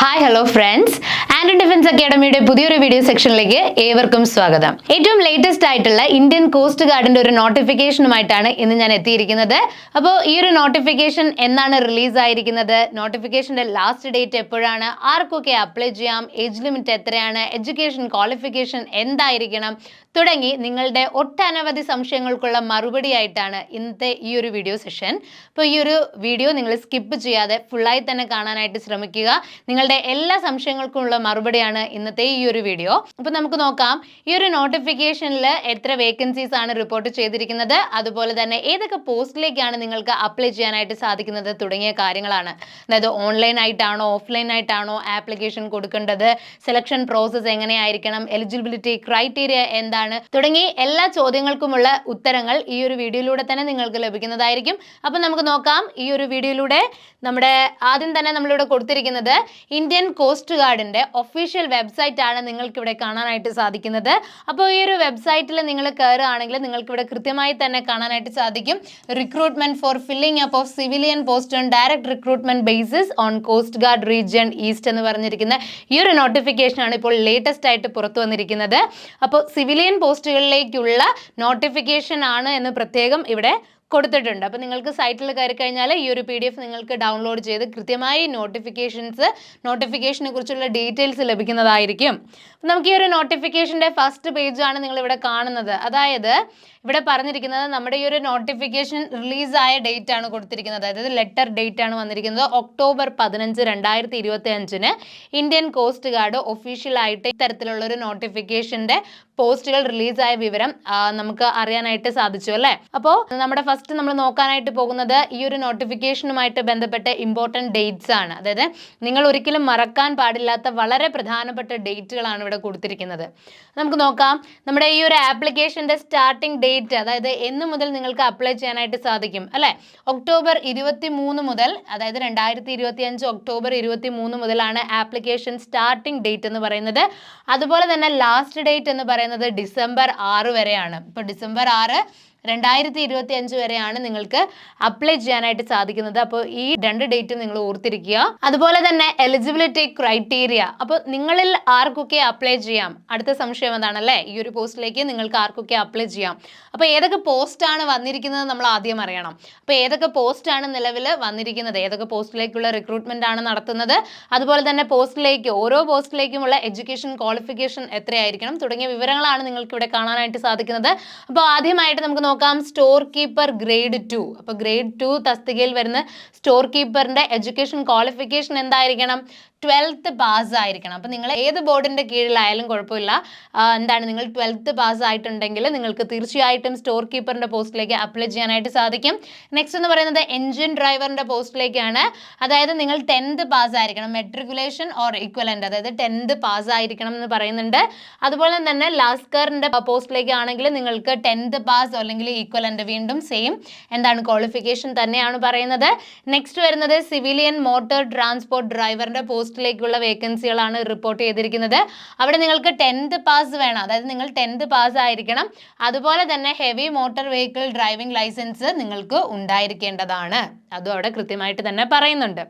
Hi hello friends and defence അക്കാഡമിയുടെ പുതിയൊരു video സെക്ഷനിലേക്ക് ഏവർക്കും സ്വാഗതം. ഏറ്റവും ലേറ്റസ്റ്റ് ആയിട്ടുള്ള ഇന്ത്യൻ കോസ്റ്റ് ഗാർഡിന്റെ ഒരു നോട്ടിഫിക്കേഷനുമായിട്ടാണ് ഇന്ന് ഞാൻ എത്തിയിരിക്കുന്നത്. അപ്പോൾ ഈ ഒരു നോട്ടിഫിക്കേഷൻ എന്നാണ് റിലീസ് ആയിരിക്കുന്നത്? നോട്ടിഫിക്കേഷന്റെ ലാസ്റ്റ് ഡേറ്റ് എപ്പോഴാണ്? ആർക്കൊക്കെ അപ്ലൈ ചെയ്യാം? ഏജ് ലിമിറ്റ് എത്രയാണ്? എഡ്യൂക്കേഷൻ ക്വാളിഫിക്കേഷൻ എന്തായിരിക്കണം? തുടങ്ങി നിങ്ങളുടെ ഒട്ടനവധി സംശയങ്ങൾക്കുള്ള മറുപടി ആയിട്ടാണ് ഇന്നത്തെ ഈ ഒരു വീഡിയോ സെഷൻ അപ്പോൾ ഈ ഒരു വീഡിയോ നിങ്ങൾ സ്കിപ്പ് ചെയ്യാതെ ഫുള്ളായി തന്നെ കാണാനായിട്ട് ശ്രമിക്കുക. നിങ്ങളുടെ എല്ലാ സംശയങ്ങൾക്കുമുള്ള മറുപടിയാണ് ഇന്നത്തെ ഈ ഒരു വീഡിയോ അപ്പോൾ നമുക്ക് നോക്കാം ഈ ഒരു നോട്ടിഫിക്കേഷനിൽ എത്ര വേക്കൻസീസ് ആണ് റിപ്പോർട്ട് ചെയ്തിരിക്കുന്നത്? അതുപോലെ തന്നെ ഏതൊക്കെ പോസ്റ്റിലേക്കാണ് നിങ്ങൾക്ക് അപ്ലൈ ചെയ്യാനായിട്ട് സാധിക്കുന്നത്? തുടങ്ങിയ കാര്യങ്ങളാണ്. അതായത് ഓൺലൈൻ ആയിട്ടാണോ ഓഫ്ലൈൻ ആയിട്ടാണോ ആപ്ലിക്കേഷൻ കൊടുക്കേണ്ടത്? സെലക്ഷൻ പ്രോസസ്സ് എങ്ങനെയായിരിക്കണം? എലിജിബിലിറ്റി ക്രൈറ്റീരിയ എന്താണ്? തുടങ്ങി എല്ലാ ചോദ്യങ്ങൾക്കുമുള്ള ഉത്തരങ്ങൾ ഈ ഒരു വീഡിയോയിലൂടെ തന്നെ നിങ്ങൾക്ക് ലഭിക്കുന്നതായിരിക്കും. അപ്പം നമുക്ക് നോക്കാം ഈ ഒരു വീഡിയോയിലൂടെ നമ്മുടെ ആദ്യം തന്നെ നമ്മളിവിടെ കൊടുത്തിരിക്കുന്നത് ഇന്ത്യൻ കോസ്റ്റ് ഗാർഡിന്റെ ഒഫീഷ്യൽ വെബ്സൈറ്റ് ആണ് നിങ്ങൾക്ക് ഇവിടെ കാണാനായിട്ട് സാധിക്കുന്നത്. അപ്പോൾ ഈ ഒരു വെബ്സൈറ്റിൽ നിങ്ങൾ കയറുകയാണെങ്കിൽ നിങ്ങൾക്ക് ഇവിടെ കൃത്യമായി തന്നെ കാണാനായിട്ട് സാധിക്കും. Recruitment for filling up of civilian post on direct recruitment basis on coast guard region east എന്ന് പറഞ്ഞിരിക്കുന്ന ഈ ഒരു നോട്ടിഫിക്കേഷൻ ആണ് ഇപ്പോൾ ലേറ്റസ്റ്റ് ആയിട്ട് പുറത്തു വന്നിരിക്കുന്നത്. അപ്പോൾ സിവിലിയൻ പോസ്റ്റുകളിലേക്കുള്ള നോട്ടിഫിക്കേഷൻ ആണ് എന്ന് പ്രത്യേകം ഇവിടെ കൊടുത്തിട്ടുണ്ട്. അപ്പോൾ നിങ്ങൾക്ക് സൈറ്റിൽ കയറി കഴിഞ്ഞാൽ ഈ ഒരു പി ഡി എഫ് നിങ്ങൾക്ക് ഡൗൺലോഡ് ചെയ്ത് കൃത്യമായി നോട്ടിഫിക്കേഷൻസ് നോട്ടിഫിക്കേഷനെ കുറിച്ചുള്ള ഡീറ്റെയിൽസ് ലഭിക്കുന്നതായിരിക്കും. നമുക്ക് ഈ ഒരു നോട്ടിഫിക്കേഷന്റെ ഫസ്റ്റ് പേജാണ് നിങ്ങളിവിടെ കാണുന്നത്. അതായത് ഇവിടെ പറഞ്ഞിരിക്കുന്നത് നമ്മുടെ ഈ ഒരു നോട്ടിഫിക്കേഷൻ റിലീസായ ഡേറ്റ് ആണ് കൊടുത്തിരിക്കുന്നത്. അതായത് ലെറ്റർ ഡേറ്റ് ആണ് വന്നിരിക്കുന്നത്. ഒക്ടോബർ പതിനഞ്ച് രണ്ടായിരത്തി ഇരുപത്തി അഞ്ചിന് ഇന്ത്യൻ കോസ്റ്റ് ഗാർഡ് ഒഫീഷ്യലായിട്ട് ഇത്തരത്തിലുള്ള ഒരു നോട്ടിഫിക്കേഷന്റെ പോസ്റ്റുകൾ റിലീസായ വിവരം നമുക്ക് അറിയാനായിട്ട് സാധിച്ചു അല്ലേ? അപ്പോൾ നമ്മുടെ നമ്മൾ നോക്കാനായിട്ട് പോകുന്നത് ഈ ഒരു നോട്ടിഫിക്കേഷനുമായിട്ട് ബന്ധപ്പെട്ട ഇമ്പോർട്ടന്റ് ഡേറ്റ്സ് ആണ്. അതായത് നിങ്ങൾ ഒരിക്കലും മറക്കാൻ പാടില്ലാത്ത വളരെ പ്രധാനപ്പെട്ട ഡേറ്റുകളാണ് ഇവിടെ കൊടുത്തിരിക്കുന്നത്. നമുക്ക് നോക്കാം. നമ്മുടെ ഈ ഒരു ആപ്ലിക്കേഷന്റെ സ്റ്റാർട്ടിംഗ് ഡേറ്റ് അതായത് എന്ന് മുതൽ നിങ്ങൾക്ക് അപ്ലൈ ചെയ്യാനായിട്ട് സാധിക്കും. അല്ലേ? ഒക്ടോബർ ഇരുപത്തി മൂന്ന് മുതൽ അതായത് രണ്ടായിരത്തി ഇരുപത്തി അഞ്ച് ഒക്ടോബർ ഇരുപത്തി മുതലാണ് ആപ്ലിക്കേഷൻ സ്റ്റാർട്ടിംഗ് ഡേറ്റ് എന്ന് പറയുന്നത്. അതുപോലെ തന്നെ ലാസ്റ്റ് ഡേറ്റ് എന്ന് പറയുന്നത് ഡിസംബർ ആറ് വരെയാണ്. ഇപ്പോൾ ഡിസംബർ ആറ് രണ്ടായിരത്തി ഇരുപത്തി അഞ്ച് വരെയാണ് നിങ്ങൾക്ക് അപ്ലൈ ചെയ്യാനായിട്ട് സാധിക്കുന്നത്. അപ്പോൾ ഈ രണ്ട് ഡേറ്റും നിങ്ങൾ ഓർത്തിരിക്കുക. അതുപോലെ തന്നെ എലിജിബിലിറ്റി ക്രൈറ്റീരിയ അപ്പോൾ നിങ്ങളിൽ ആർക്കൊക്കെ അപ്ലൈ ചെയ്യാം? അടുത്ത സംശയം എന്താണല്ലേ? ഈ ഒരു പോസ്റ്റിലേക്ക് നിങ്ങൾക്ക് ആർക്കൊക്കെ അപ്ലൈ ചെയ്യാം? അപ്പോൾ ഏതൊക്കെ പോസ്റ്റാണ് വന്നിരിക്കുന്നത് നമ്മൾ ആദ്യം അറിയണം. അപ്പോൾ ഏതൊക്കെ പോസ്റ്റാണ് നിലവിൽ വന്നിരിക്കുന്നത്? ഏതൊക്കെ പോസ്റ്റിലേക്കുള്ള റിക്രൂട്ട്മെന്റ് ആണ് നടത്തുന്നത്? അതുപോലെ തന്നെ പോസ്റ്റിലേക്ക് ഓരോ പോസ്റ്റിലേക്കുമുള്ള എഡ്യൂക്കേഷൻ ക്വാളിഫിക്കേഷൻ എത്രയായിരിക്കണം? തുടങ്ങിയ വിവരങ്ങളാണ് നിങ്ങൾക്ക് ഇവിടെ കാണാനായിട്ട് സാധിക്കുന്നത്. അപ്പോൾ ആദ്യമായിട്ട് നമുക്ക് നോക്കാം. സ്റ്റോർ കീപ്പർ ഗ്രേഡ് ടു അപ്പോൾ ഗ്രേഡ് ടു തസ്തികയിൽ വരുന്ന സ്റ്റോർ കീപ്പറിന്റെ എഡ്യൂക്കേഷൻ ക്വാളിഫിക്കേഷൻ എന്തായിരിക്കണം? ട്വൽത്ത് പാസ് ആയിരിക്കണം. അപ്പോൾ നിങ്ങൾ ഏത് ബോർഡിന്റെ കീഴിലായാലും കുഴപ്പമില്ല. എന്താണ്? നിങ്ങൾ ട്വൽത്ത് പാസ് ആയിട്ടുണ്ടെങ്കിൽ നിങ്ങൾക്ക് തീർച്ചയായിട്ടും സ്റ്റോർ കീപ്പറിന്റെ പോസ്റ്റിലേക്ക് അപ്ലൈ ചെയ്യാനായിട്ട് സാധിക്കും. നെക്സ്റ്റ് എന്ന് പറയുന്നത് എൻജിൻ ഡ്രൈവറിന്റെ പോസ്റ്റിലേക്കാണ് അതായത് നിങ്ങൾ ടെൻത്ത് പാസ് ആയിരിക്കണം. മെട്രിക്കുലേഷൻ ഓർ ഇക്വലന്റ് അതായത് ടെൻത്ത് പാസ് ആയിരിക്കണം എന്ന് പറയുന്നുണ്ട്. അതുപോലെ തന്നെ ലാസ്കറിന്റെ പോസ്റ്റിലേക്ക് ആണെങ്കിൽ നിങ്ങൾക്ക് ടെൻത്ത് പാസ് അല്ലെങ്കിൽ ഈക്വലന്റ് വീണ്ടും സെയിം എന്താണ് ക്വാളിഫിക്കേഷൻ തന്നെയാണ് പറയുന്നത്. നെക്സ്റ്റ് വരുന്നത് സിവിലിയൻ മോട്ടോർ ട്രാൻസ്പോർട്ട് ഡ്രൈവറിന്റെ പോസ്റ്റിലേക്കുള്ള വേക്കൻസികളാണ് റിപ്പോർട്ട് ചെയ്തിരിക്കുന്നത്. അവിടെ നിങ്ങൾക്ക് ടെൻത്ത് പാസ് വേണം. അതായത് നിങ്ങൾ ടെൻത്ത് പാസ് ആയിരിക്കണം. അതുപോലെ തന്നെ heavy motor vehicle driving licence നിങ്ങൾക്ക് ഉണ്ടായിരിക്കേണ്ടതാണ്. അതും അവിടെ കൃത്യമായിട്ട് തന്നെ പറയുന്നുണ്ട്.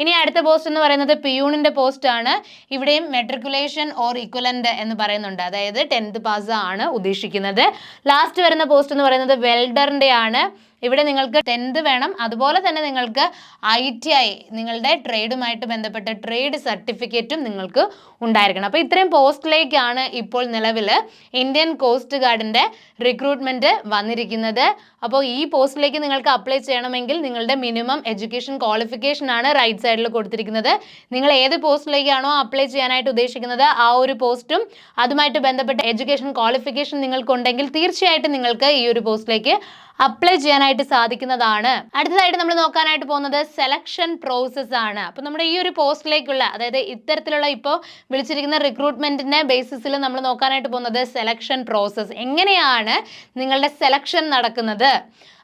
ഇനി അടുത്ത പോസ്റ്റ് എന്ന് പറയുന്നത് പിയൂണിന്റെ പോസ്റ്റ് ആണ്. ഇവിടെയും മെട്രിക്കുലേഷൻ ഓർ ഇക്വലന്റ് എന്ന് പറയുന്നുണ്ട്. അതായത് ടെൻത്ത് പാസ് ആണ് ഉദ്ദേശിക്കുന്നത്. ലാസ്റ്റ് വരുന്ന പോസ്റ്റ് എന്ന് പറയുന്നത് വെൽഡറിന്റെ ആണ്. ഇവിടെ നിങ്ങൾക്ക് ടെൻത്ത് വേണം. അതുപോലെ തന്നെ നിങ്ങൾക്ക് ഐ ടി ഐ നിങ്ങളുടെ ട്രേഡുമായിട്ട് ബന്ധപ്പെട്ട ട്രേഡ് സർട്ടിഫിക്കറ്റും നിങ്ങൾക്ക് ഉണ്ടായിരിക്കണം. അപ്പോൾ ഇത്രയും പോസ്റ്റിലേക്കാണ് ഇപ്പോൾ നിലവിൽ ഇന്ത്യൻ കോസ്റ്റ് ഗാർഡിന്റെ റിക്രൂട്ട്മെന്റ് വന്നിരിക്കുന്നത്. അപ്പോൾ ഈ പോസ്റ്റിലേക്ക് നിങ്ങൾക്ക് അപ്ലൈ ചെയ്യണമെങ്കിൽ നിങ്ങളുടെ മിനിമം എഡ്യൂക്കേഷൻ ക്വാളിഫിക്കേഷൻ ആണ് റൈറ്റ് സൈഡിൽ കൊടുത്തിരിക്കുന്നത്. നിങ്ങൾ ഏത് പോസ്റ്റിലേക്കാണോ അപ്ലൈ ചെയ്യാനായിട്ട് ഉദ്ദേശിക്കുന്നത് ആ ഒരു പോസ്റ്റും അതുമായിട്ട് ബന്ധപ്പെട്ട എഡ്യൂക്കേഷൻ ക്വാളിഫിക്കേഷൻ നിങ്ങൾക്കുണ്ടെങ്കിൽ തീർച്ചയായിട്ടും നിങ്ങൾക്ക് ഈ ഒരു പോസ്റ്റിലേക്ക് അപ്ലൈ ചെയ്യാനായിട്ട് സാധിക്കുന്നതാണ്. അടുത്തതായിട്ട് നമ്മൾ നോക്കാനായിട്ട് പോകുന്നത് സെലക്ഷൻ പ്രോസസ് ആണ്. അപ്പോൾ നമ്മുടെ ഈ ഒരു പോസ്റ്റിലേക്കുള്ള അതായത് ഇത്തരത്തിലുള്ള ഇപ്പോൾ വിളിച്ചിരിക്കുന്ന റിക്രൂട്ട്മെന്റിന്റെ ബേസിസിൽ നമ്മൾ നോക്കാനായിട്ട് പോകുന്നത് സെലക്ഷൻ പ്രോസസ് എങ്ങനെയാണ് നിങ്ങളുടെ സെലക്ഷൻ നടക്കുന്നത്?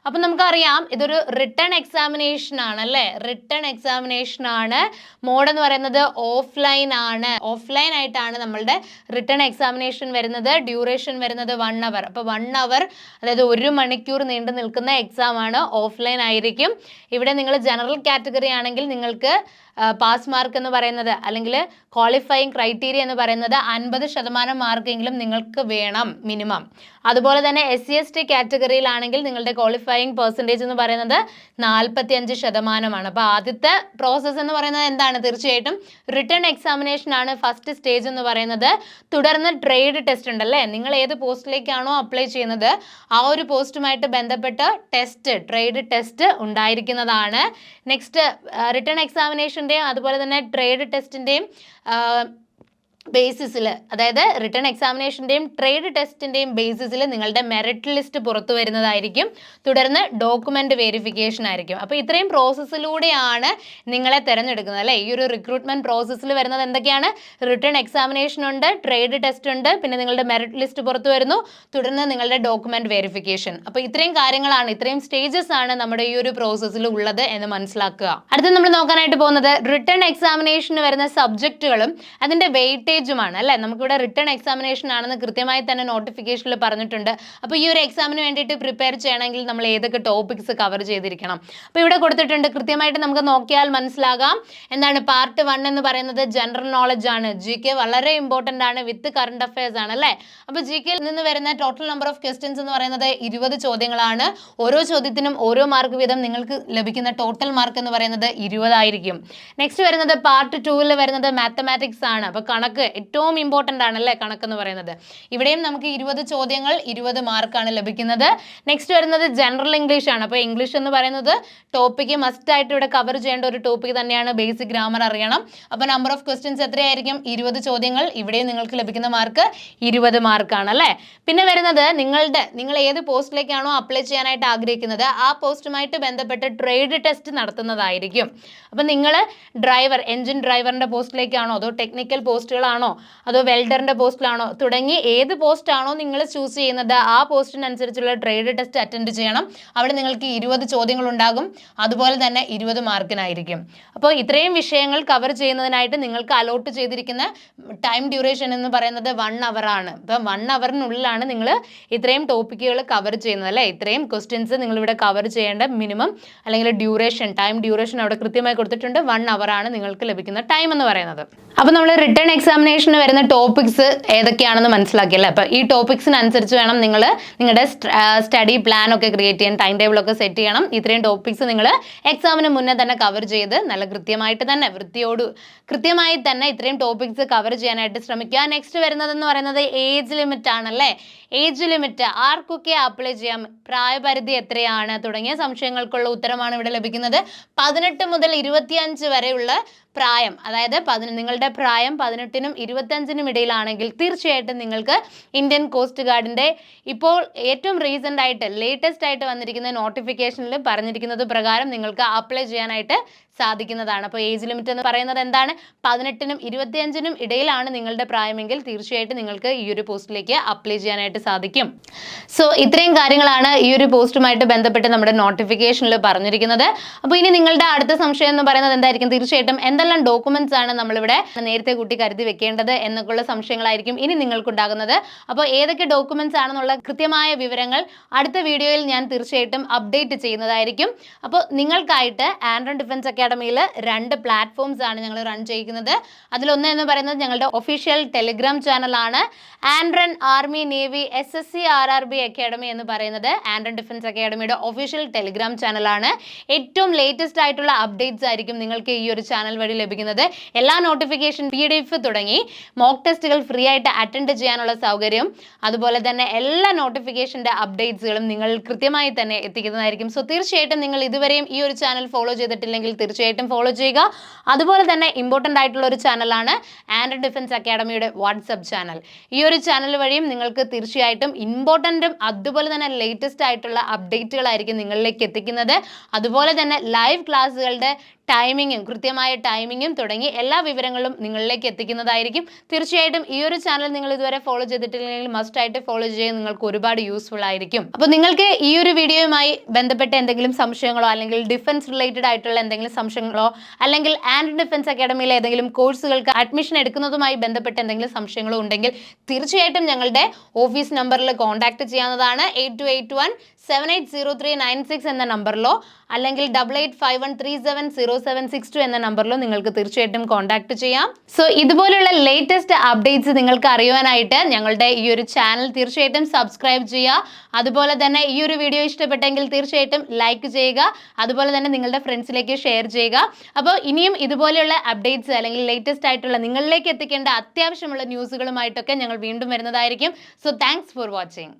അപ്പം നമുക്കറിയാം ഇതൊരു റിട്ടേൺ എക്സാമിനേഷൻ ആണ് അല്ലേ റിട്ടേൺ എക്സാമിനേഷൻ ആണ്. മോഡ് എന്ന് പറയുന്നത് ഓഫ്ലൈൻ ആണ്. ഓഫ്ലൈൻ ആയിട്ടാണ് നമ്മളുടെ റിട്ടേൺ എക്സാമിനേഷൻ വരുന്നത്. ഡ്യൂറേഷൻ വരുന്നത് വൺ അവർ അപ്പോൾ വൺ അവർ അതായത് ഒരു മണിക്കൂർ നീണ്ടു നിൽക്കുന്ന എക്സാം ആണ്. ഓഫ്ലൈൻ ആയിരിക്കും. ഇവിടെ നിങ്ങൾ ജനറൽ കാറ്റഗറി ആണെങ്കിൽ നിങ്ങൾക്ക് പാസ് മാർക്ക് എന്ന് പറയുന്നത് അല്ലെങ്കിൽ ക്വാളിഫയിങ് ക്രൈറ്റീരിയ എന്ന് പറയുന്നത് അൻപത് ശതമാനം മാർക്കെങ്കിലും നിങ്ങൾക്ക് വേണം മിനിമം അതുപോലെ തന്നെ എസ് സി എസ് ടി കാറ്റഗറിയിലാണെങ്കിൽ നിങ്ങളുടെ ക്വാളിഫയിങ് പെർസെന്റേജ് എന്ന് പറയുന്നത് നാൽപ്പത്തി അഞ്ച് ശതമാനമാണ്. അപ്പോൾ ആദ്യത്തെ പ്രോസസ്സ് എന്ന് പറയുന്നത് എന്താണ്? തീർച്ചയായിട്ടും റിട്ടേൺ എക്സാമിനേഷൻ ആണ് ഫസ്റ്റ് സ്റ്റേജ് എന്ന് പറയുന്നത്. തുടർന്ന് ട്രേഡ് ടെസ്റ്റ് ഉണ്ടല്ലേ നിങ്ങൾ ഏത് പോസ്റ്റിലേക്കാണോ അപ്ലൈ ചെയ്യുന്നത് ആ ഒരു പോസ്റ്റുമായിട്ട് ബന്ധപ്പെട്ട ടെസ്റ്റ് ട്രേഡ് ടെസ്റ്റ് ഉണ്ടായിരിക്കുന്നതാണ്. നെക്സ്റ്റ് റിട്ടേൺ എക്സാമിനേഷന്റെയും അതുപോലെ തന്നെ ട്രേഡ് ടെസ്റ്റിന്റെയും ബേസിസിൽ അതായത് റിട്ടേൺ എക്സാമിനേഷന്റെയും ട്രേഡ് ടെസ്റ്റിന്റെയും ബേസിസിൽ നിങ്ങളുടെ മെറിറ്റ് ലിസ്റ്റ് പുറത്തു വരുന്നതായിരിക്കും. തുടർന്ന് ഡോക്യുമെന്റ് വെരിഫിക്കേഷൻ ആയിരിക്കും. അപ്പോൾ ഇത്രയും പ്രോസസ്സിലൂടെയാണ് നിങ്ങളെ തിരഞ്ഞെടുക്കുന്നത് അല്ലേ? ഈ ഒരു റിക്രൂട്ട്മെന്റ് പ്രോസസ്സിൽ വരുന്നത് എന്തൊക്കെയാണ്? റിട്ടേൺ എക്സാമിനേഷൻ ഉണ്ട് ട്രേഡ് ടെസ്റ്റ് ഉണ്ട് പിന്നെ നിങ്ങളുടെ മെറിറ്റ് ലിസ്റ്റ് പുറത്തു വരുന്നു. തുടർന്ന് നിങ്ങളുടെ ഡോക്യുമെന്റ് വെരിഫിക്കേഷൻ അപ്പോൾ ഇത്രയും കാര്യങ്ങളാണ് ഇത്രയും സ്റ്റേജസ് ആണ് നമ്മുടെ ഈ ഒരു പ്രോസസ്സിൽ ഉള്ളത് എന്ന് മനസ്സിലാക്കുക. അടുത്ത നമ്മൾ നോക്കാനായിട്ട് പോകുന്നത് റിട്ടേൺ എക്സാമിനേഷന് വരുന്ന സബ്ജക്റ്റുകളും അതിന്റെ വെയിറ്റേജുമാണ് അല്ലേ? നമുക്കിവിടെ റിട്ടേൺ എക്സാമിനേഷൻ ആണെന്ന് കൃത്യമായി തന്നെ നോട്ടിഫിക്കേഷനിൽ പറഞ്ഞിട്ടുണ്ട്. അപ്പോൾ ഈ ഒരു എക്സാമിന് വേണ്ടിയിട്ട് പ്രിപ്പയർ ചെയ്യണമെങ്കിൽ നമ്മൾ ഏതൊക്കെ ടോപ്പിക്സ് കവർ ചെയ്തിരിക്കണം. അപ്പോൾ ഇവിടെ കൊടുത്തിട്ടുണ്ട് കൃത്യമായിട്ട് നമുക്ക് നോക്കിയാൽ മനസ്സിലാകാം. എന്താണ് പാർട്ട് വൺ എന്ന് പറയുന്നത് ജനറൽ നോളജ് ആണ്. ജി കെ വളരെ ഇമ്പോർട്ടന്റ് ആണ് വിത്ത് കറണ്ട് അഫയേഴ്സ് ആണ് അല്ലേ? അപ്പോൾ ജി കെയിൽ നിന്ന് വരുന്ന ടോട്ടൽ നമ്പർ ഓഫ് ക്വസ്റ്റ്യൻസ് എന്ന് പറയുന്നത് ഇരുപത് ചോദ്യങ്ങളാണ്. ഓരോ ചോദ്യത്തിനും ഓരോ മാർക്ക് വീതം നിങ്ങൾക്ക് ലഭിക്കുന്ന ടോട്ടൽ മാർക്ക് എന്ന് പറയുന്നത് ഇരുപതായിരിക്കും. നെക്സ്റ്റ് വരുന്നത് പാർട്ട് ടൂവിൽ വരുന്നത് മാത്തമാറ്റിക്സ് ആണ്. അപ്പോൾ കണക്ക് ഏറ്റവും ഇമ്പോർട്ടന്റ് ആണല്ലേ കണക്ക് എന്ന് പറയുന്നത്. ഇവിടെയും നമുക്ക് ഇരുപത് ചോദ്യങ്ങൾ ഇരുപത് മാർക്കാണ് ലഭിക്കുന്നത്. നെക്സ്റ്റ് വരുന്നത് ജനറൽ ഇംഗ്ലീഷ് ആണ്. അപ്പോൾ ഇംഗ്ലീഷ് എന്ന് പറയുന്നത് ടോപ്പിക്ക് മസ്റ്റ് ആയിട്ട് ഇവിടെ കവർ ചെയ്യേണ്ട ഒരു ടോപ്പിക് തന്നെയാണ്. ബേസിക് ഗ്രാമർ അറിയണം. അപ്പോൾ നമ്പർ ഓഫ് ക്വസ്റ്റ്യൻസ് എത്രയായിരിക്കും? ഇരുപത് ചോദ്യങ്ങൾ. ഇവിടെയും നിങ്ങൾക്ക് ലഭിക്കുന്ന മാർക്ക് ഇരുപത് മാർക്കാണ് അല്ലേ? പിന്നെ വരുന്നത് നിങ്ങളുടെ നിങ്ങൾ ഏത് പോസ്റ്റിലേക്കാണോ അപ്ലൈ ചെയ്യാനായിട്ട് ആഗ്രഹിക്കുന്നത് ആ പോസ്റ്റുമായിട്ട് ബന്ധപ്പെട്ട് ട്രേഡ് ടെസ്റ്റ് നടത്തുന്നതായിരിക്കും. അപ്പം നിങ്ങൾ ഡ്രൈവർ എൻജിൻ ഡ്രൈവറിന്റെ പോസ്റ്റിലേക്കാണോ അതോ ടെക്നിക്കൽ പോസ്റ്റുകളാണോ അതോ വെൽഡറിന്റെ പോസ്റ്റിലാണോ? തുടങ്ങി ഏത് പോസ്റ്റാണോ നിങ്ങൾ ചൂസ് ചെയ്യുന്നത് ആ പോസ്റ്റിനനുസരിച്ചുള്ള ട്രേഡ് ടെസ്റ്റ് അറ്റൻഡ് ചെയ്യണം. അവിടെ നിങ്ങൾക്ക് ഇരുപത് ചോദ്യങ്ങൾ ഉണ്ടാകും അതുപോലെ തന്നെ ഇരുപത് മാർക്കിനായിരിക്കും. അപ്പോൾ ഇത്രയും വിഷയങ്ങൾ കവർ ചെയ്യുന്നതിനായിട്ട് നിങ്ങൾക്ക് അലോട്ട് ചെയ്തിരിക്കുന്ന ടൈം ഡ്യൂറേഷൻ എന്ന് പറയുന്നത് വൺ ആണ്. ഇപ്പം വൺ അവറിനുള്ളിലാണ് നിങ്ങൾ ഇത്രയും ടോപ്പിക്കുകൾ കവർ ചെയ്യുന്നത് അല്ലേ? ഇത്രയും ക്വസ്റ്റ്യൻസ് നിങ്ങളിവിടെ കവർ ചെയ്യേണ്ട മിനിമം അല്ലെങ്കിൽ ഡ്യൂറേഷൻ ടൈം ഡ്യൂറേഷൻ അവിടെ കൃത്യമായി കൊടുത്തിട്ടുണ്ട്. വൺ ആണ് നിങ്ങൾക്ക് ലഭിക്കുന്ന ടൈം എന്ന് പറയുന്നത്. അപ്പോൾ നമ്മൾ റിട്ടേൺ എക്സാമിനേഷന് വരുന്ന ടോപ്പിക്സ് ഏതൊക്കെയാണെന്ന് മനസ്സിലാക്കിയല്ലേ അപ്പോൾ ഈ ടോപ്പിക്സിനനുസരിച്ച് വേണം നിങ്ങൾ നിങ്ങളുടെ സ്റ്റഡി പ്ലാൻ ഒക്കെ ക്രിയേറ്റ് ചെയ്യാൻ ടൈം ടേബിൾ ഒക്കെ സെറ്റ് ചെയ്യണം. ഇത്രയും ടോപ്പിക്സ് നിങ്ങൾ എക്സാമിന് മുന്നേ തന്നെ കവർ ചെയ്ത് നല്ല കൃത്യമായിട്ട് തന്നെ വൃത്തിയോട് കൃത്യമായി തന്നെ ഇത്രയും ടോപ്പിക്സ് കവർ ചെയ്യാനായിട്ട് ശ്രമിക്കുക. നെക്സ്റ്റ് വരുന്നതെന്ന് പറയുന്നത് ഏജ് ലിമിറ്റ് ആണല്ലേ? ഏജ് ലിമിറ്റ് ആർക്കൊക്കെ അപ്ലൈ ചെയ്യാം? പ്രായപരിധി എത്രയാണ്? തുടങ്ങിയ സംശയങ്ങൾക്കുള്ള ഉത്തരമാണ് ഇവിടെ ലഭിക്കുന്നത്. പതിനെട്ട് മുതൽ ഇരുപത്തിയഞ്ച് വരെയുള്ള പ്രായം അതായത് പതിന നിങ്ങളുടെ പ്രായം പതിനെട്ടിനും ഇരുപത്തഞ്ചിനും ഇടയിലാണെങ്കിൽ തീർച്ചയായിട്ടും നിങ്ങൾക്ക് ഇന്ത്യൻ കോസ്റ്റ് ഗാർഡിന്റെ ഇപ്പോൾ ഏറ്റവും റീസെന്റ് ആയിട്ട് ലേറ്റസ്റ്റ് ആയിട്ട് വന്നിരിക്കുന്ന നോട്ടിഫിക്കേഷനിൽ പറഞ്ഞിരിക്കുന്നത് പ്രകാരം നിങ്ങൾക്ക് അപ്ലൈ ചെയ്യാനായിട്ട് സാധിക്കുന്നതാണ്. അപ്പോൾ ഏജ് ലിമിറ്റ് എന്ന് പറയുന്നത് എന്താണ്? പതിനെട്ടിനും ഇരുപത്തിയഞ്ചിനും ഇടയിലാണ് നിങ്ങളുടെ പ്രായമെങ്കിൽ തീർച്ചയായിട്ടും നിങ്ങൾക്ക് ഈ ഒരു പോസ്റ്റിലേക്ക് അപ്ലൈ ചെയ്യാനായിട്ട് സാധിക്കും. സോ ഇത്രയും കാര്യങ്ങളാണ് ഈ ഒരു പോസ്റ്റുമായിട്ട് ബന്ധപ്പെട്ട് നമ്മുടെ നോട്ടിഫിക്കേഷനിൽ പറഞ്ഞിരിക്കുന്നത്. അപ്പോൾ ഇനി നിങ്ങളുടെ അടുത്ത സംശയം എന്ന് പറയുന്നത് എന്തായിരിക്കും? തീർച്ചയായിട്ടും എന്തെല്ലാം ഡോക്യുമെന്റ്സ് ആണ് നമ്മളിവിടെ നേരത്തെ കൂട്ടി കരുതി വെക്കേണ്ടത് എന്നൊക്കെയുള്ള സംശയങ്ങളായിരിക്കും ഇനി നിങ്ങൾക്കുണ്ടാകുന്നത്. അപ്പോൾ ഏതൊക്കെ ഡോക്യുമെന്റ്സ് ആണെന്നുള്ള കൃത്യമായ വിവരങ്ങൾ അടുത്ത വീഡിയോയിൽ ഞാൻ തീർച്ചയായിട്ടും അപ്ഡേറ്റ് ചെയ്യുന്നതായിരിക്കും. അപ്പോൾ നിങ്ങൾക്കായിട്ട് ആൻഡ്രോൺ ഡിഫൻസ് അക്കാഡമിയിൽ രണ്ട് പ്ലാറ്റ്ഫോംസ് ആണ് ഞങ്ങൾ റൺ ചെയ്യിക്കുന്നത്. അതിലൊന്ന് എന്ന് പറയുന്നത് ഞങ്ങളുടെ ഒഫീഷ്യൽ ടെലിഗ്രാം ചാനലാണ് ആൻഡ്രൻ army navy S S C R R B academy എന്ന് പറയുന്നത് ആൻഡ്രൻ ഡിഫൻസ് അക്കാഡമിയുടെ ഒഫീഷ്യൽ ടെലിഗ്രാം ചാനലാണ് ഏറ്റവും ലേറ്റസ്റ്റ് ആയിട്ടുള്ള അപ്ഡേറ്റ്സ് ആയിരിക്കും നിങ്ങൾക്ക് ഈ ഒരു ചാനൽ വഴി ലഭിക്കുന്നത്. എല്ലാ നോട്ടിഫിക്കേഷൻ പി ഡി എഫ് തുടങ്ങി മോക്ക് ടെസ്റ്റുകൾ ഫ്രീ ആയിട്ട് അറ്റൻഡ് ചെയ്യാനുള്ള സൗകര്യം. അതുപോലെ തന്നെ എല്ലാ നോട്ടിഫിക്കേഷന്റെ അപ്ഡേറ്റ്സുകളും നിങ്ങൾ കൃത്യമായി തന്നെ എത്തിക്കുന്നതായിരിക്കും. സോ തീർച്ചയായിട്ടും നിങ്ങൾ ഇതുവരെയും ഈ ഒരു ചാനൽ ഫോളോ ചെയ്തിട്ടില്ലെങ്കിൽ തീർച്ചയായിട്ടും ഫോളോ ചെയ്യുക. അതുപോലെ തന്നെ ഇമ്പോർട്ടന്റ് ആയിട്ടുള്ള ഒരു ചാനലാണ് ആൻഡ് ഡിഫൻസ് അക്കാഡമിയുടെ വാട്സപ്പ് ചാനൽ ഈ ഒരു ചാനൽ വഴിയും നിങ്ങൾക്ക് തീർച്ചയായിട്ടും ഇമ്പോർട്ടന്റും അതുപോലെ തന്നെ ലേറ്റസ്റ്റ് ആയിട്ടുള്ള അപ്ഡേറ്റുകളായിരിക്കും നിങ്ങളിലേക്ക് എത്തിക്കുന്നത്. അതുപോലെ തന്നെ ലൈവ് ക്ലാസ്സുകളുടെ ടൈമിങ്ങും കൃത്യമായ ടൈമിങ്ങും തുടങ്ങി എല്ലാ വിവരങ്ങളും നിങ്ങളിലേക്ക് എത്തിക്കുന്നതായിരിക്കും. തീർച്ചയായിട്ടും ഈ ഒരു ചാനൽ നിങ്ങൾ ഇതുവരെ ഫോളോ ചെയ്തിട്ടില്ലെങ്കിൽ മസ്റ്റ് ആയിട്ട് ഫോളോ ചെയ്യാൻ നിങ്ങൾക്ക് ഒരുപാട് യൂസ്ഫുൾ ആയിരിക്കും. അപ്പോൾ നിങ്ങൾക്ക് ഈ ഒരു വീഡിയോയുമായി ബന്ധപ്പെട്ട എന്തെങ്കിലും സംശയങ്ങളോ അല്ലെങ്കിൽ ഡിഫൻസ് റിലേറ്റഡ് ആയിട്ടുള്ള എന്തെങ്കിലും സംശയങ്ങളോ അല്ലെങ്കിൽ ആൻഡ് ഡിഫൻസ് അക്കാഡമിയിലെ ഏതെങ്കിലും കോഴ്സുകൾക്ക് അഡ്മിഷൻ എടുക്കുന്നതുമായി ബന്ധപ്പെട്ട എന്തെങ്കിലും സംശയങ്ങളോ ഉണ്ടെങ്കിൽ തീർച്ചയായിട്ടും ഞങ്ങളുടെ ഓഫീസ് നമ്പറിൽ കോൺടാക്ട് ചെയ്യാവുന്നതാണ്. Eight two eight one seven eight zero three nine six എന്ന നമ്പറിലോ അല്ലെങ്കിൽ double eight five one three seven zero seven six two എന്ന നമ്പറിലോ നിങ്ങൾക്ക് തീർച്ചയായിട്ടും കോൺടാക്ട് ചെയ്യാം. സോ ഇതുപോലുള്ള ലേറ്റസ്റ്റ് അപ്ഡേറ്റ്സ് നിങ്ങൾക്ക് അറിയുവാനായിട്ട് ഞങ്ങളുടെ ഈ ഒരു ചാനൽ തീർച്ചയായിട്ടും സബ്സ്ക്രൈബ് ചെയ്യുക. അതുപോലെ തന്നെ ഈ ഒരു വീഡിയോ ഇഷ്ടപ്പെട്ടെങ്കിൽ തീർച്ചയായിട്ടും ലൈക്ക് ചെയ്യുക. അതുപോലെ തന്നെ നിങ്ങളുടെ ഫ്രണ്ട്സിലേക്ക് ഷെയർ ചെയ്യുക. അപ്പോൾ ഇനിയും ഇതുപോലെയുള്ള അപ്ഡേറ്റ്സ് അല്ലെങ്കിൽ ലേറ്റസ്റ്റ് ആയിട്ടുള്ള നിങ്ങളിലേക്ക് എത്തിക്കേണ്ട അത്യാവശ്യമുള്ള ന്യൂസുകളുമായിട്ടൊക്കെ ഞങ്ങൾ വീണ്ടും വരുന്നതായിരിക്കും. So thanks for watching